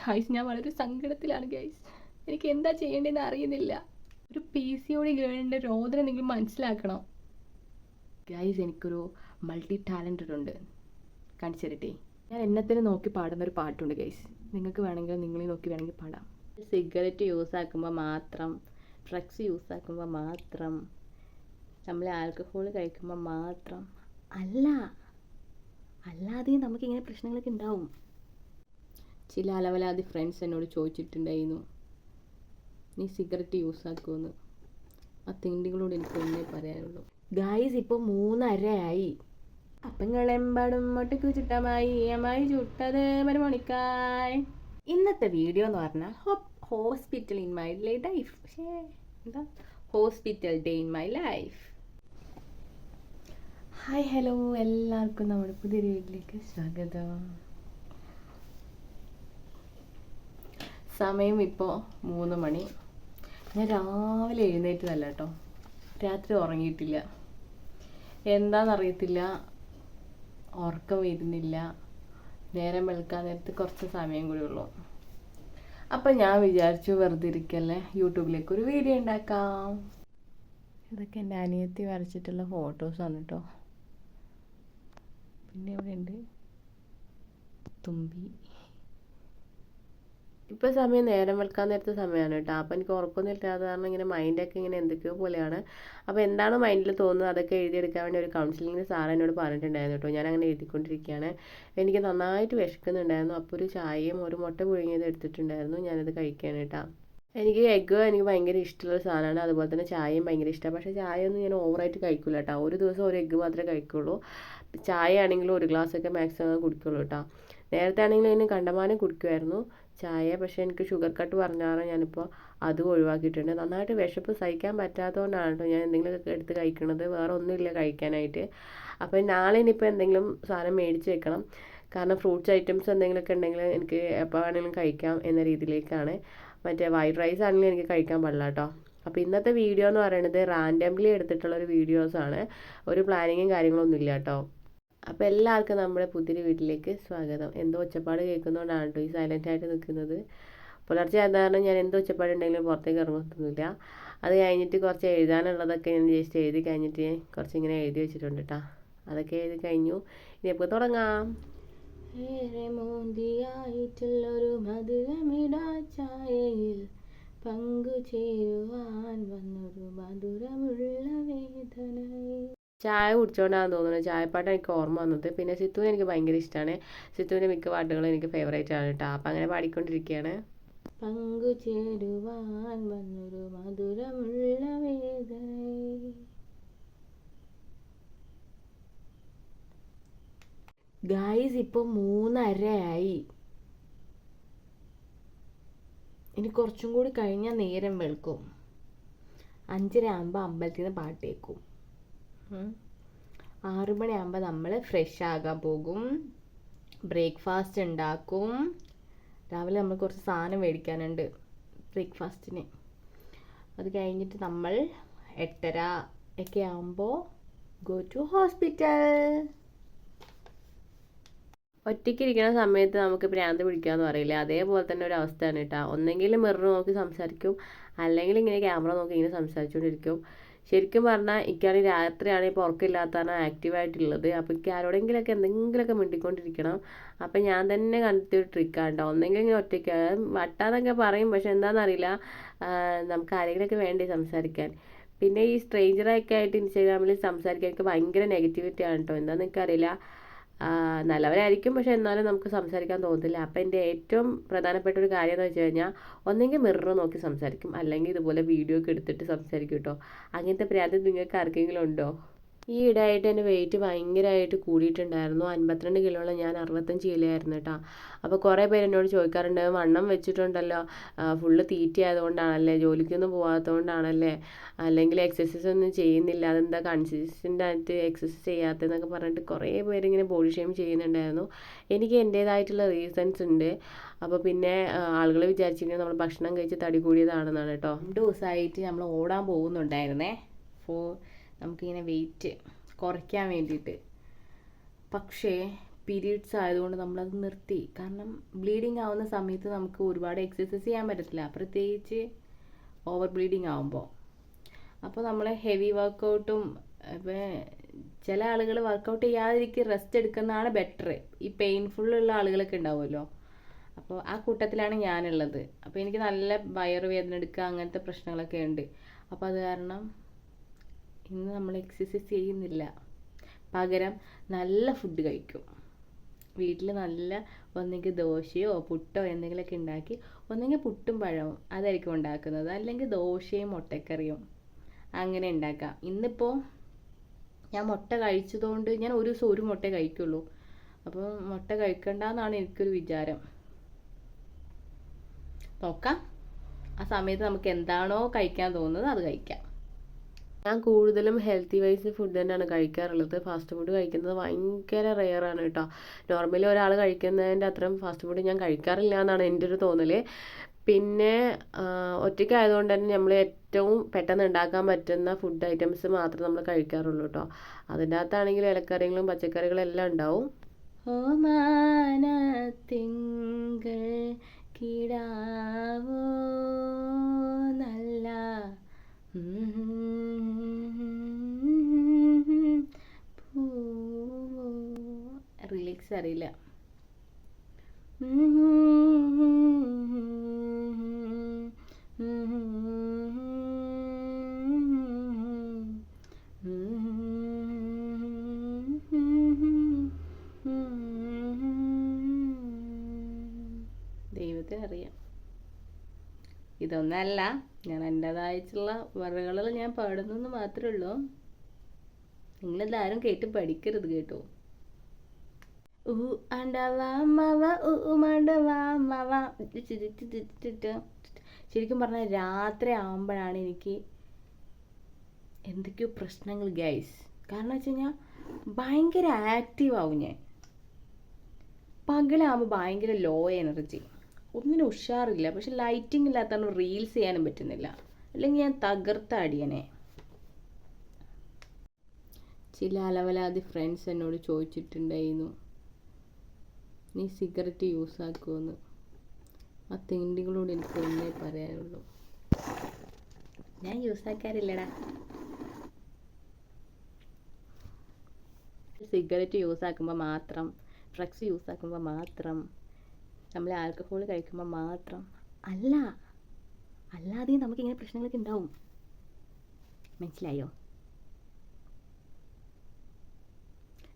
Guys ഞാൻ വളരെ സങ്കടത്തിലാണ് guys എനിക്ക് എന്താ ചെയ്യേണ്ടതെന്ന് അറിയുന്നില്ല. ഒരു പി സി ഡി ഗേളിന്റെ രോദനം നിങ്ങൾ മനസ്സിലാക്കണം. ഗൈസ് എനിക്കൊരു മൾട്ടി ടാലന്റഡ് ഉണ്ട്. കാണിച്ചു തരട്ടെ ഞാൻ എന്നത്തിന് നോക്കി പാടുന്ന ഒരു പാട്ടുണ്ട് ഗൈസ് നിങ്ങൾക്ക് വേണമെങ്കിൽ നിങ്ങളെ നോക്കി വേണമെങ്കിൽ പാടാം. സിഗരറ്റ് യൂസ് ആക്കുമ്പോൾ മാത്രം ഡ്രഗ്സ് യൂസ് ആക്കുമ്പോൾ മാത്രം നമ്മൾ ആൽക്കഹോൾ കഴിക്കുമ്പോൾ മാത്രം. അല്ല അല്ലാതെ നമുക്കിങ്ങനെ പ്രശ്നങ്ങളൊക്കെ ഉണ്ടാവും. ചില അലവലാതി ഫ്രണ്ട്സ് എന്നോട് ചോദിച്ചിട്ടുണ്ടായിരുന്നു നീ സിഗരറ്റ് യൂസ് ആക്കുമെന്ന് ആ തിണ്ടികളോട് എനിക്ക് ഒന്നേ പറയാനുള്ളൂ. ഗായ്സ് ഇപ്പോൾ മൂന്നരയായി. അപ്പങ്ങളെമ്പാടും മൊട്ടക്ക് ചുട്ടമായി അമ്മായി ചുട്ടത് മരുമണിക്കായ് ഇന്നത്തെ വീഡിയോ എന്ന് പറഞ്ഞാൽ ഹോസ്പിറ്റൽ ഇൻ മൈ ലൈഫ് പക്ഷേ എന്താ? Hospital day in my life hi hello എല്ലാവർക്കും നമ്മുടെ പുതിയ വീട്ടിലേക്ക് സ്വാഗതം. സമയം ഇപ്പോൾ മൂന്ന് മണി. ഞാൻ രാവിലെ എഴുന്നേറ്റതല്ല കേട്ടോ. രാത്രി ഉറങ്ങിയിട്ടില്ല. എന്താണെന്നറിയത്തില്ല ഉറക്കം വരുന്നില്ല. നേരം വെളുക്കാൻ നേരത്ത് കുറച്ച് സമയം കൂടി ഉള്ളൂ. അപ്പം ഞാൻ വിചാരിച്ചു വെറുതെ ഇരിക്കല്ലേ? യൂട്യൂബിലേക്ക് ഒരു വീഡിയോ ഉണ്ടാക്കാം. ഇതൊക്കെ എന്റെ അനിയത്തി വരച്ചിട്ടുള്ള ഫോട്ടോസാണ് കേട്ടോ. പിന്നെ ഇവിടെ ഉണ്ട് തുമ്പി. ഇപ്പോൾ സമയം നേരം വെളുക്കാൻ നേരത്തെ സമയമാണ് കേട്ടോ. അപ്പോൾ എനിക്ക് ഉറക്കൊന്നും ഇല്ലാത്ത കാരണം ഇങ്ങനെ മൈൻഡൊക്കെ ഇങ്ങനെ എന്തൊക്കെയോ പോലെയാണ്. അപ്പോൾ എന്താണ് മൈൻഡിൽ തോന്നുന്നത്? അതൊക്കെ എഴുതിയെടുക്കാൻ വേണ്ടി ഒരു കൗൺസിലിംഗ് സാർ എന്നോട് പറഞ്ഞിട്ടുണ്ടായിരുന്നു കേട്ടോ. ഞാൻ അങ്ങനെ എഴുതിക്കൊണ്ടിരിക്കുകയാണ് എനിക്ക് നന്നായിട്ട് വിശക്കുന്നുണ്ടായിരുന്നു. അപ്പോൾ ഒരു ചായയും ഒരു മുട്ട പുഴുങ്ങിയത് എടുത്തിട്ടുണ്ടായിരുന്നു. ഞാനത് കഴിക്കാൻ കേട്ടോ. എനിക്ക് എഗ്ഗ് എനിക്ക് ഭയങ്കര ഇഷ്ടമുള്ള സാധനമാണ്. അതുപോലെ തന്നെ ചായയും ഭയങ്കര ഇഷ്ടമാണ്. പക്ഷേ ചായ ഒന്നും ഞാൻ ഓവറായിട്ട് കഴിക്കില്ല കേട്ടോ. ഒരു ദിവസം ഒരു എഗ്ഗ് മാത്രമേ കഴിക്കുള്ളൂ. ചായ ആണെങ്കിലും ഒരു ഗ്ലാസ് ഒക്കെ മാക്സിമം കുടിക്കുള്ളൂ കേട്ടോ. നേരത്തെ ആണെങ്കിലും അതിന് കണ്ടമാനം കുടിക്കുമായിരുന്നു. ചായ പക്ഷേ എനിക്ക് ഷുഗർ കട്ട് പറഞ്ഞാറ് ഞാനിപ്പോൾ അത് ഒഴിവാക്കിയിട്ടുണ്ട്. നന്നായിട്ട് വിശപ്പ് സഹിക്കാൻ പറ്റാത്തതുകൊണ്ടാണ് കേട്ടോ ഞാൻ എന്തെങ്കിലുമൊക്കെ എടുത്ത് കഴിക്കണത്. വേറെ ഒന്നുമില്ല കഴിക്കാനായിട്ട്. അപ്പോൾ നാളെ ഇനിയിപ്പോൾ എന്തെങ്കിലും സാധനം മേടിച്ച് വെക്കണം. കാരണം ഫ്രൂട്ട്സ് ഐറ്റംസ് എന്തെങ്കിലുമൊക്കെ ഉണ്ടെങ്കിൽ എനിക്ക് എപ്പോൾ വേണമെങ്കിലും കഴിക്കാം എന്ന രീതിയിലേക്കാണ്. മറ്റേ വൈറ്റ് റൈസ് ആണെങ്കിലും എനിക്ക് കഴിക്കാൻ പാടില്ല കേട്ടോ. അപ്പോൾ ഇന്നത്തെ വീഡിയോ എന്ന് പറയുന്നത് റാൻഡംലി എടുത്തിട്ടുള്ള ഒരു വീഡിയോസാണ് ഒരു പ്ലാനിങ്ങും കാര്യങ്ങളൊന്നും ഇല്ല കേട്ടോ. അപ്പോൾ എല്ലാവർക്കും നമ്മുടെ പുതിയൊരു വീട്ടിലേക്ക് സ്വാഗതം. എന്തോ ഒച്ചപ്പാട് കേൾക്കുന്നതുകൊണ്ടാണ് കേട്ടോ ഈ സൈലന്റ് ആയിട്ട് നിൽക്കുന്നത്. പുലർച്ചെ സാധാരണ ഞാൻ എന്തോ ഒച്ചപ്പാട് ഉണ്ടെങ്കിലും പുറത്തേക്ക് ഇറങ്ങുന്നില്ല അത് കഴിഞ്ഞിട്ട് കുറച്ച് എഴുതാനുള്ളതൊക്കെ ഞാൻ ജസ്റ്റ് എഴുതി കഴിഞ്ഞിട്ട് കുറച്ച് ഇങ്ങനെ എഴുതി വെച്ചിട്ടുണ്ട് കേട്ടോ അതൊക്കെ എഴുതി കഴിഞ്ഞു. ഇനി എപ്പോൾ തുടങ്ങാം. ഏറെ മോന്തിയായിട്ടുള്ളൊരു മധുരമിടാ ചായയിൽ പങ്കു ചേരുവാൻ വന്നൊരു മധുരമുള്ള വേദനയിൽ. ചായ കുടിച്ചോണ്ടാന്ന് തോന്നുന്നു. ചായപ്പാട്ട് എനിക്ക് ഓർമ്മ വന്നത്. പിന്നെ സിത്തുവിനെ എനിക്ക് ഭയങ്കര ഇഷ്ടമാണ് സിത്തുവിന്റെ മിക്ക പാട്ടുകളും എനിക്ക് ഫേവറേറ്റ് ആണ് കേട്ടോ അപ്പം അങ്ങനെ പാടിക്കൊണ്ടിരിക്കുകയാണ് പങ്കു ചേരുവാൻ വന്നൊരു മധുരമുള്ള ഗായ്സ് ഇപ്പോൾ മൂന്നരയായി. ഇനി കുറച്ചും കൂടി കഴിഞ്ഞാൽ നേരം വെളുക്കും. അഞ്ചര ആകുമ്പോൾ അമ്പലത്തിൽ നിന്ന് പാട്ട് കേൾക്കും ആറു മണിയാകുമ്പോൾ നമ്മൾ ഫ്രഷ് ആകാൻ പോകും. ബ്രേക്ക്ഫാസ്റ്റ് ഉണ്ടാക്കും രാവിലെ നമ്മൾ കുറച്ച് സാധനം മേടിക്കാനുണ്ട് ബ്രേക്ക്ഫാസ്റ്റിന്. അത് കഴിഞ്ഞിട്ട് നമ്മൾ എട്ടര ഒക്കെ ആകുമ്പോൾ ഗോ ടു ഹോസ്പിറ്റൽ ഒറ്റയ്ക്ക് ഇരിക്കുന്ന സമയത്ത് നമുക്ക് ഭ്രാന്ത് പിടിക്കാമെന്ന് പറയില്ല? അതേപോലെ തന്നെ ഒരു അവസ്ഥയാണ് കേട്ടോ. ഒന്നെങ്കിൽ മിറർ നോക്കി സംസാരിക്കും. അല്ലെങ്കിൽ ഇങ്ങനെ ക്യാമറ നോക്കി ഇങ്ങനെ സംസാരിച്ചുകൊണ്ടിരിക്കും ശരിക്കും പറഞ്ഞാൽ എനിക്കാണെങ്കിൽ രാത്രിയാണ് ഇപ്പോൾ ഉറക്കമില്ലാത്തതാണ് ആക്റ്റീവായിട്ടുള്ളത്. അപ്പോൾ എനിക്ക് ആരോടെങ്കിലൊക്കെ എന്തെങ്കിലുമൊക്കെ മിണ്ടിക്കൊണ്ടിരിക്കണം. അപ്പോൾ ഞാൻ തന്നെ കണ്ടെത്തിയ ട്രിക്കാണ് കേട്ടോ ഒന്നെങ്കിൽ ഇങ്ങനെ ഒറ്റയ്ക്ക്. വട്ടാന്നൊക്കെ പറയും പക്ഷെ എന്താണെന്നറിയില്ല നമുക്ക് ആരെങ്കിലുമൊക്കെ വേണ്ടി സംസാരിക്കാൻ. പിന്നെ ഈ സ്ട്രേഞ്ചറൊക്കെ ആയിട്ട് ഇൻസ്റ്റാഗ്രാമിൽ സംസാരിക്കാൻ എനിക്ക് ഭയങ്കര നെഗറ്റിവിറ്റിയാണ് കേട്ടോ എന്താണെന്ന് എനിക്കറിയില്ല. നല്ലവരായിരിക്കും. പക്ഷെ എന്നാലും നമുക്ക് സംസാരിക്കാൻ തോന്നത്തില്ല. അപ്പം എന്റെ ഏറ്റവും പ്രധാനപ്പെട്ട ഒരു കാര്യം എന്ന് വെച്ച് കഴിഞ്ഞാൽ ഒന്നെങ്കിൽ മിറർ നോക്കി സംസാരിക്കും. അല്ലെങ്കിൽ ഇതുപോലെ വീഡിയോ ഒക്കെ എടുത്തിട്ട് സംസാരിക്കും കേട്ടോ അങ്ങനത്തെ പ്രാന്ത് നിങ്ങൾക്ക് ആർക്കെങ്കിലും ഉണ്ടോ? ഈ ഇടയായിട്ട് എന്റെ വെയിറ്റ് ഭയങ്കരമായിട്ട് കൂടിയിട്ടുണ്ടായിരുന്നു. അൻപത്തിരണ്ട് കിലോയുള്ള ഞാൻ അറുപത്തഞ്ച് കിലോ ആയിരുന്നു കേട്ടോ. അപ്പോൾ കുറേ പേര് എന്നോട് ചോദിക്കാറുണ്ട് വണ്ണം വെച്ചിട്ടുണ്ടല്ലോ. ഫുള്ള് തീറ്റ ആയതുകൊണ്ടാണല്ലേ? ജോലിക്കൊന്നും പോകാത്തതുകൊണ്ടാണല്ലേ അല്ലെങ്കിൽ എക്സസൈസ് ഒന്നും ചെയ്യുന്നില്ല. അതെന്താ കൺസിസ്റ്റന്റ് ആയിട്ട് എക്സസൈസ് ചെയ്യാത്തതെന്നൊക്കെ പറഞ്ഞിട്ട് കുറേ പേര് ഇങ്ങനെ ബോഡി ഷെയിം ചെയ്യുന്നുണ്ടായിരുന്നു. എനിക്ക് എന്റേതായിട്ടുള്ള റീസൺസ് ഉണ്ട്. അപ്പോൾ പിന്നെ ആളുകൾ വിചാരിച്ചിരിക്കുന്നത് നമ്മൾ ഭക്ഷണം കഴിച്ച് തടി കൂടിയതാണെന്നാണ് കേട്ടോ. ദിവസമായിട്ട് നമ്മൾ ഓടാൻ പോകുന്നുണ്ടായിരുന്നേ. ഫോ നമുക്കിങ്ങനെ വെയിറ്റ് കുറയ്ക്കാൻ വേണ്ടിയിട്ട്. പക്ഷേ പീരീഡ്സ് ആയതുകൊണ്ട് നമ്മളത് നിർത്തി. കാരണം ബ്ലീഡിങ് ആവുന്ന സമയത്ത് നമുക്ക് ഒരുപാട് എക്സസൈസ് ചെയ്യാൻ പറ്റത്തില്ല. പ്രത്യേകിച്ച് ഓവർ ബ്ലീഡിങ് ആവുമ്പോൾ അപ്പോൾ നമ്മൾ ഹെവി വർക്കൗട്ടും ചില ആളുകൾ വർക്കൗട്ട് ചെയ്യാതിരിക്കും റെസ്റ്റ് എടുക്കുന്നതാണ് ബെറ്റർ ഈ പെയിൻഫുള്ളുള്ള ആളുകളൊക്കെ ഉണ്ടാവുമല്ലോ. അപ്പോൾ ആ കൂട്ടത്തിലാണ് ഞാനുള്ളത്. അപ്പോൾ എനിക്ക് നല്ല വയറുവേദന എടുക്കുക അങ്ങനത്തെ പ്രശ്നങ്ങളൊക്കെ ഉണ്ട്. അപ്പോൾ അത് കാരണം ഇന്ന് നമ്മൾ എക്സസൈസ് ചെയ്യുന്നില്ല. പകരം നല്ല ഫുഡ് കഴിക്കും. വീട്ടിൽ നല്ല ഒന്നെങ്കിൽ ദോശയോ പുട്ടോ എന്തെങ്കിലുമൊക്കെ ഉണ്ടാക്കി ഒന്നെങ്കിൽ പുട്ടും പഴവും അതായിരിക്കും ഉണ്ടാക്കുന്നത്. അല്ലെങ്കിൽ ദോശയും മുട്ടക്കറിയും അങ്ങനെ ഉണ്ടാക്കാം. ഇന്നിപ്പോൾ ഞാൻ മുട്ട കഴിച്ചതുകൊണ്ട് ഞാൻ ഒരു ദിവസം ഒരു മുട്ട കഴിക്കുള്ളൂ. അപ്പോൾ മുട്ട കഴിക്കണ്ടെന്നാണ് എനിക്കൊരു വിചാരം. നോക്കാം. ആ സമയത്ത് നമുക്ക് എന്താണോ കഴിക്കാൻ തോന്നുന്നത് അത് കഴിക്കാം. ഞാൻ കൂടുതലും ഹെൽത്തി വൈസ് ഫുഡ് തന്നെയാണ് കഴിക്കാറുള്ളത്. ഫാസ്റ്റ് ഫുഡ് കഴിക്കുന്നത് ഭയങ്കര റെയർ ആണ് കേട്ടോ. നോർമലി ഒരാൾ കഴിക്കുന്നതിന്റെ അത്രയും ഫാസ്റ്റ് ഫുഡ് ഞാൻ കഴിക്കാറില്ല എന്നാണ് എന്റെ ഒരു തോന്നൽ പിന്നെ ഒറ്റയ്ക്ക് ആയതുകൊണ്ട് തന്നെ നമ്മൾ ഏറ്റവും പെട്ടെന്ന് ഉണ്ടാക്കാൻ പറ്റുന്ന ഫുഡ് ഐറ്റംസ് മാത്രമേ നമ്മൾ കഴിക്കാറുള്ളൂ കേട്ടോ. അതിന്റെ അകത്താണെങ്കിൽ ഇലക്കറികളും പച്ചക്കറികളും എല്ലാം ഉണ്ടാവും. ഓ മാനത്തിങ്കൾ കിടാവോ നല്ല റിലിക്സ് അറിയില്ല ദൈവത്തിനറിയാം. ഇതൊന്നല്ല ഞാൻ എന്റെതായിട്ടുള്ള വരകളിൽ ഞാൻ പാടുന്നെന്ന് മാത്രമേ ഉള്ളൂ. നിങ്ങളെല്ലാവരും കേട്ട് പഠിക്കരുത് കേട്ടോ. ഊ ആണ്ടവാ മവ ഊ മാണ്ടവാ മവ ശരിക്കും പറഞ്ഞാൽ രാത്രി ആകുമ്പോഴാണ് എനിക്ക് എന്തൊക്കെയോ പ്രശ്നങ്ങൾ ഗൈസ് കാരണം വെച്ച് കഴിഞ്ഞാൽ ഭയങ്കര ആക്റ്റീവ് ആവും ഞാൻ. പകലാകുമ്പോൾ ഭയങ്കര ലോ എനർജി ഒന്നിനും ഉഷാറില്ല. പക്ഷെ ലൈറ്റിംഗ് ഇല്ലാത്തതാണ് റീൽസ് ചെയ്യാനും പറ്റുന്നില്ല. അല്ലെങ്കിൽ ഞാൻ തകർത്ത അടിയനെ. ചില അലവലാതി ഫ്രണ്ട്സ് എന്നോട് ചോദിച്ചിട്ടുണ്ടായിരുന്നു. നീ സിഗരറ്റ് യൂസ് ആക്കുമെന്ന് ആ തെണ്ടികളോട് എനിക്ക് ഒന്നേ പറയാനുള്ളൂ. ഞാൻ യൂസ് ആക്കാറില്ലടാ സിഗരറ്റ് യൂസ് ആക്കുമ്പോൾ മാത്രം ഡ്രഗ്സ് യൂസ് ആക്കുമ്പോൾ മാത്രം നമ്മൾ ആൽക്കഹോൾ കഴിക്കുമ്പോൾ മാത്രം. അല്ല അല്ലാതെയും നമുക്ക് ഇങ്ങനെ പ്രശ്നങ്ങളൊക്കെ ഉണ്ടാവും. മനസ്സിലായോ?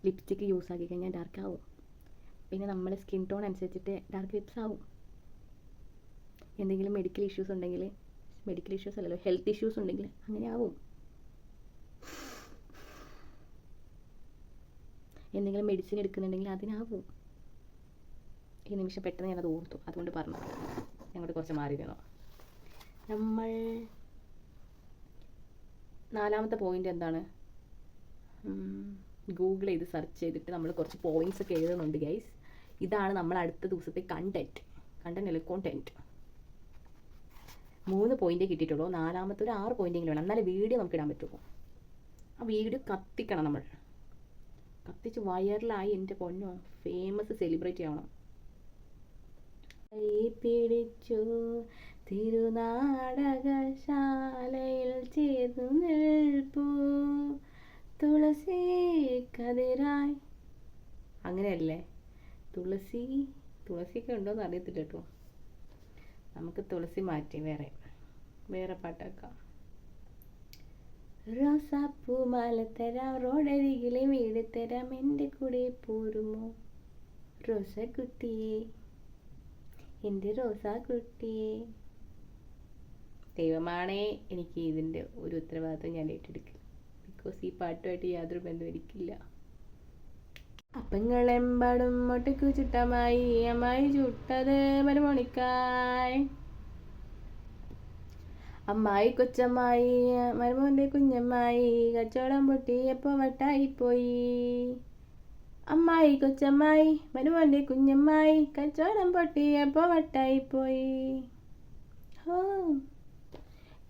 ലിപ്സ്റ്റിക്ക് യൂസ് ആക്കി കഴിഞ്ഞാൽ ഡാർക്ക് ആവും പിന്നെ നമ്മുടെ സ്കിൻ ടോൺ അനുസരിച്ചിട്ട് ഡാർക്ക് ലിപ്സ് ആവും. എന്തെങ്കിലും മെഡിക്കൽ ഇഷ്യൂസ് ഉണ്ടെങ്കിൽ മെഡിക്കൽ ഇഷ്യൂസ് അല്ലല്ലോ ഹെൽത്ത് ഇഷ്യൂസ് ഉണ്ടെങ്കിൽ അങ്ങനെ ആവും. എന്തെങ്കിലും മെഡിസിൻ എടുക്കുന്നുണ്ടെങ്കിൽ അതിനാവും. ഈ നിമിഷം പെട്ടെന്ന് ഞാനത് ഓർത്തു. അതുകൊണ്ട് പറഞ്ഞു. ഞങ്ങളുടെ കുറച്ച് മാറിയിരുന്നു നമ്മൾ നാലാമത്തെ പോയിന്റ് എന്താണ്? ഗൂഗിൾ ചെയ്ത് സെർച്ച് ചെയ്തിട്ട് നമ്മൾ കുറച്ച് പോയിന്റ്സ് ഒക്കെ എഴുതുന്നുണ്ട് ഗൈസ് ഇതാണ് നമ്മൾ അടുത്ത ദിവസത്തെ കണ്ടന്റ് കണ്ടന്റ് അല്ലെ? കോണ്ടന്റ് മൂന്ന് പോയിന്റ് കിട്ടിയിട്ടുള്ളൂ. നാലാമത്തെ ഒരു ആറ് പോയിന്റെങ്കിലും വേണം. എന്നാലേ വീഡിയോ നമുക്ക് ഇടാൻ പറ്റുള്ളൂ. ആ വീഡിയോ കത്തിക്കണം നമ്മൾ. കത്തിച്ച് വൈറലായി എന്റെ പൊന്നോ ഫേമസ് സെലിബ്രേറ്റ് ചെയ്യണം പിടിച്ചു തിരുനാടകശാലയിൽ ചേർന്നു നിൽപ്പൂ. തുളസി കതിരായി. അങ്ങനെയല്ലേ? തുളസി തുളസിയൊക്കെ ഉണ്ടോയെന്ന് അറിയത്തില്ല കേട്ടോ. നമുക്ക് തുളസി മാറ്റി വേറെ വേറെ പാട്ടാക്കാം. റോസാപ്പൂ മാല തരാം റോഡരികിലെ വീട് തരാം എന്റെ കൂടെ പോരുമോ? റോസാക്കുട്ടിയെ എന്റെ റോസാക്കുട്ടിയെ. ദൈവമാണേ എനിക്ക് ഇതിന്റെ ഒരു ഉത്തരവാദിത്വം ഞാൻ ഏറ്റെടുക്കില്ല ബിക്കോസ് ഈ പാട്ടുമായിട്ട് യാതൊരു ബന്ധവും എനിക്കില്ല. അപ്പങ്ങളെമ്പാടും മുട്ടക്കു ചുട്ടമായി അമ്മായി ചുട്ടത് മരുമണിക്കായ്. അമ്മായി കൊച്ചമ്മായി മരുമോന്റെ കുഞ്ഞമ്മായി കച്ചവടം പൊട്ടിയപ്പോൾ വട്ടായിപ്പോയി. അമ്മായി കൊച്ചമ്മായി മരുമോന്റെ കുഞ്ഞമ്മായി കച്ചവടം പൊട്ടിയപ്പോൾ വട്ടായിപ്പോയി.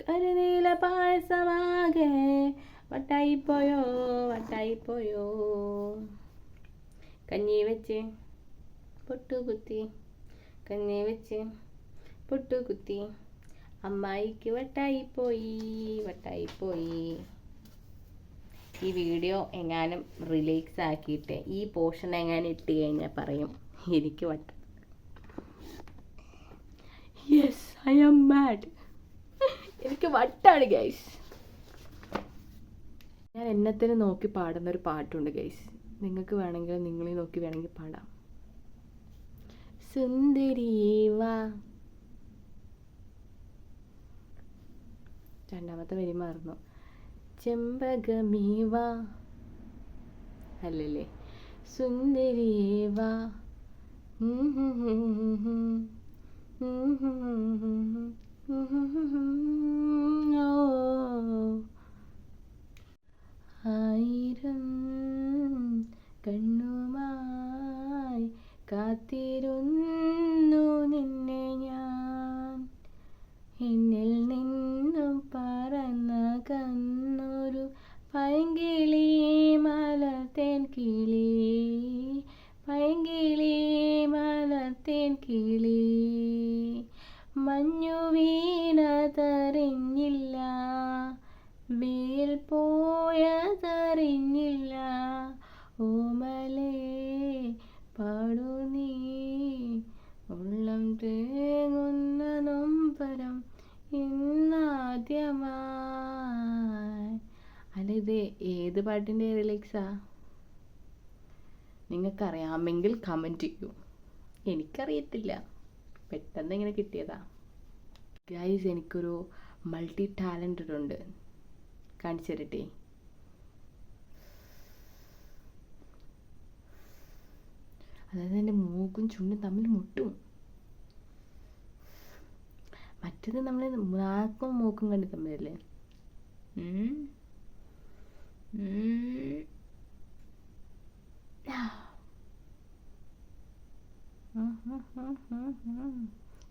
കരുനീല പായസമാകെ വട്ടായിപ്പോയോ വട്ടായിപ്പോയോ. കഞ്ഞി വെച്ച് പൊട്ടുകുത്തി കഞ്ഞി വെച്ച് പൊട്ടുകുത്തി അമ്മായിക്ക് വട്ടായി പോയി വട്ടായി പോയി. ഈ വീഡിയോ എങ്ങാനും റിലേക്സ് ആക്കിയിട്ട് ഈ പോർഷൻ എങ്ങാനും ഇട്ട് കഴിഞ്ഞാൽ പറയും എനിക്ക് വട്ട യെസ് ഐ ആം മാഡ് എനിക്ക് വട്ടാണ് ഗൈസ് ഞാൻ എന്നത്തിന് നോക്കി പാടുന്ന ഒരു പാട്ടുണ്ട് ഗൈസ് നിങ്ങൾക്ക് വേണമെങ്കിൽ നിങ്ങളെ നോക്കി വേണമെങ്കിൽ പാടാം സുന്ദരീവ രണ്ടാമത്തെ വരി മാറുന്നു ചെമ്പകമേവ അല്ലല്ലേ സുന്ദരിയേവ ആയിരം കണ്ണുമായി കാത്തിരുന്നു നിന്നെ ഞാൻ. എന്നിൽ നിന്നും പറന്ന കന്നൊരു പൈങ്കിളി മലത്തേൻ കിളി. പൈങ്കിളി മലത്തേൻ കിളി. മഞ്ഞു വീണതറിഞ്ഞില്ല. വീൽ പോയതറിഞ്ഞില്ല ഓമലേ പാടു നീ ഉള്ളം തേങ്ങുന്ന നൊമ്പരം ഇന്നാദ്യമായി അല്ല ഇത് ഏത് പാട്ടിന്റെ റിലിക്സാ? നിങ്ങൾക്കറിയാമെങ്കിൽ കമന്റ് ചെയ്യൂ. എനിക്കറിയത്തില്ല. പെട്ടെന്ന് ഇങ്ങനെ കിട്ടിയതാ. ഗൈസ് എനിക്കൊരു മൾട്ടി ടാലന്റഡ് ഉണ്ട്. കാണിച്ചു തരട്ടെ? അതായത് എന്റെ മൂക്കും ചുണ്ടും തമ്മിൽ മുട്ടും. മറ്റേത് നമ്മൾ നാക്കും മൂക്കും കണ്ടി തമ്മിലല്ലേ?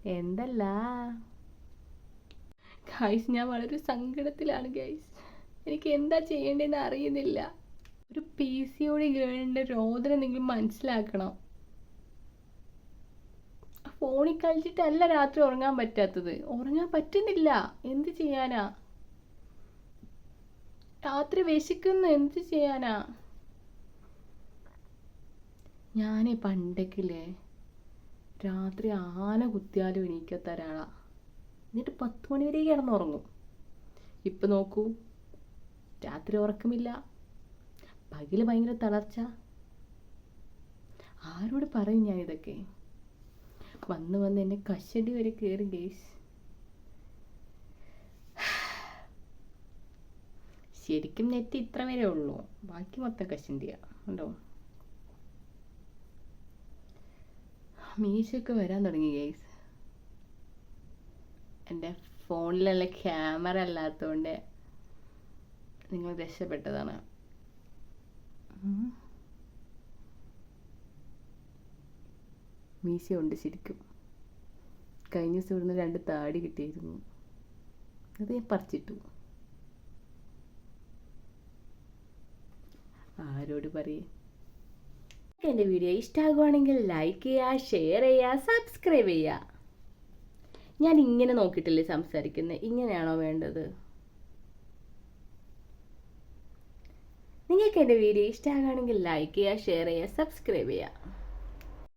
എന്തല്ല? ഗൈസ് ഞാൻ വളരെ സങ്കടത്തിലാണ് ഗൈസ് എനിക്ക് എന്താ ചെയ്യേണ്ടതെന്ന് അറിയുന്നില്ല. ഒരു പി സി ഒ ഡി ഗേളിന്റെ രോദനം നിങ്ങൾ മനസ്സിലാക്കണം. ഫോണിൽ കളിച്ചിട്ടല്ല രാത്രി ഉറങ്ങാൻ പറ്റാത്തത്. ഉറങ്ങാൻ പറ്റുന്നില്ല. എന്ത് ചെയ്യാനാ? രാത്രി വിശക്കുന്നു. എന്ത് ചെയ്യാനാ? ഞാനേ പണ്ടൊക്കില്ലേ രാത്രി ആന കുത്തിയാലും എനിക്കത്ത ഒരാളാ. എന്നിട്ട് പത്ത് മണി വരെ കിടന്നുറങ്ങും. ഇപ്പം നോക്കൂ രാത്രി ഉറക്കമില്ല. പകൽ ഭയങ്കര തളർച്ച. ആരോട് പറയും ഞാൻ ഇതൊക്കെ വന്ന് വന്ന് എന്നെ കഷണ്ടി വരെ കയറി ഗേസ്. ശരിക്കും നെറ്റ് ഇത്ര വരെ ഉള്ളൂ. ബാക്കി മൊത്തം കശിന്റെ ഉണ്ടോ മീശൊക്കെ വരാൻ തുടങ്ങി ഗൈസ് എന്റെ ഫോണിലുള്ള ക്യാമറ അല്ലാത്തതുകൊണ്ട് നിങ്ങൾ രക്ഷപ്പെട്ടതാണ്. മീശയുണ്ട് ശരിക്കും. കഴിഞ്ഞ ദിവസം ഇവിടുന്ന് രണ്ട് താടി കിട്ടിയിരുന്നു. അത് ഞാൻ പറിച്ചിട്ടു. ആരോട് പറയേ? എന്റെ വീഡിയോ ഇഷ്ടമാകുവാണെങ്കിൽ ലൈക്ക് ചെയ്യുക ഷെയർ ചെയ്യുക സബ്സ്ക്രൈബ് ചെയ്യുക. ഞാൻ ഇങ്ങനെ നോക്കിയിട്ടില്ലേ സംസാരിക്കുന്നത് ഇങ്ങനെയാണോ വേണ്ടത്? നിങ്ങൾക്ക് എന്റെ വീഡിയോ ഇഷ്ടമാകുകയാണെങ്കിൽ ലൈക്ക് ചെയ്യുക ഷെയർ ചെയ്യുക സബ്സ്ക്രൈബ് ചെയ്യുക.